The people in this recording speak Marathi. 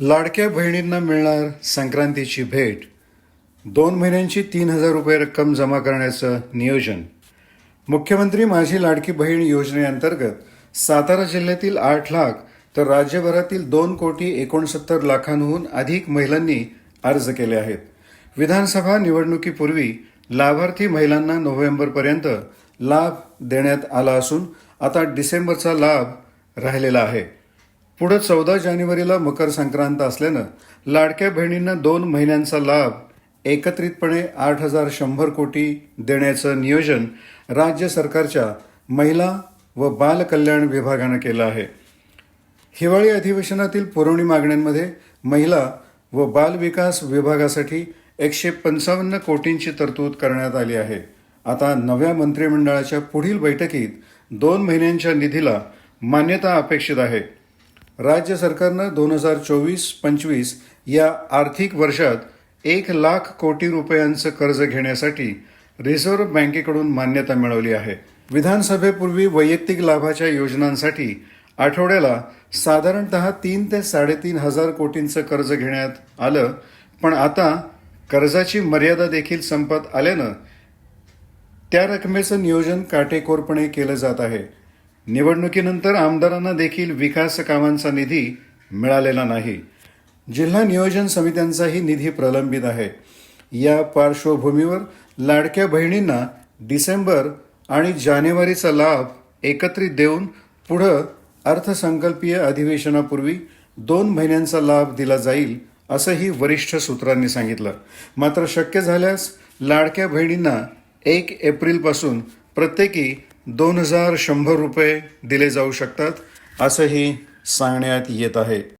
लाडक्या बहिणींना मिळणार संक्रांतीची भेट. दोन महिन्यांची तीन हजार रुपये रक्कम जमा करण्याचं नियोजन. मुख्यमंत्री माझी लाडकी बहीण योजनेअंतर्गत सातारा जिल्ह्यातील आठ लाख तर राज्यभरातील दोन कोटी एकोणसत्तर लाखांहून अधिक महिलांनी अर्ज केले आहेत. विधानसभा निवडणुकीपूर्वी लाभार्थी महिलांना नोव्हेंबरपर्यंत लाभ देण्यात आला असून आता डिसेंबरचा लाभ राहिलेला आहे. पुढं चौदा जानेवारीला मकर संक्रांत असल्यानं लाडक्या बहिणींना दोन महिन्यांचा लाभ एकत्रितपणे आठ हजार शंभर कोटी देण्याचं नियोजन राज्य सरकारच्या महिला व बालकल्याण विभागानं केलं आहे. हिवाळी अधिवेशनातील पुरवणी मागण्यांमध्ये महिला व बालविकास विभागासाठी एकशे पंचावन्न कोटींची तरतूद करण्यात आली आहे. आता नव्या मंत्रिमंडळाच्या पुढील बैठकीत दोन महिन्यांच्या निधीला मान्यता अपेक्षित आहे. राज्य सरकारनं दोन हजार चोवीस पंचवीस या आर्थिक वर्षात एक लाख कोटी रुपयांचं कर्ज घेण्यासाठी रिझर्व्ह बँकेकडून मान्यता मिळवली आहे. विधानसभेपूर्वी वैयक्तिक लाभाच्या योजनांसाठी आठवड्याला साधारणतः तीन ते साडेतीन हजार कोटींचं कर्ज घेण्यात आलं पण आता कर्जाची मर्यादा देखील संपत आल्यानं त्या रकमेचं नियोजन काटेकोरपणे केलं जात आहे. निवडणुकीनंतर आमदारांना देखील विकास कामांचा निधी मिळालेला नाही. जिल्हा नियोजन समित्यांचाही निधी प्रलंबित आहे. या पार्श्वभूमीवर लाडक्या बहिणींना डिसेंबर आणि जानेवारीचा लाभ एकत्रित देऊन पुढं अर्थसंकल्पीय अधिवेशनापूर्वी दोन महिन्यांचा लाभ दिला जाईल असंही वरिष्ठ सूत्रांनी सांगितलं. मात्र शक्य झाल्यास लाडक्या बहिणींना एक एप्रिलपासून प्रत्येकी दोन हजार शंभर रुपये दिले जाऊ शकतात असंही सांगण्यात येत आहे.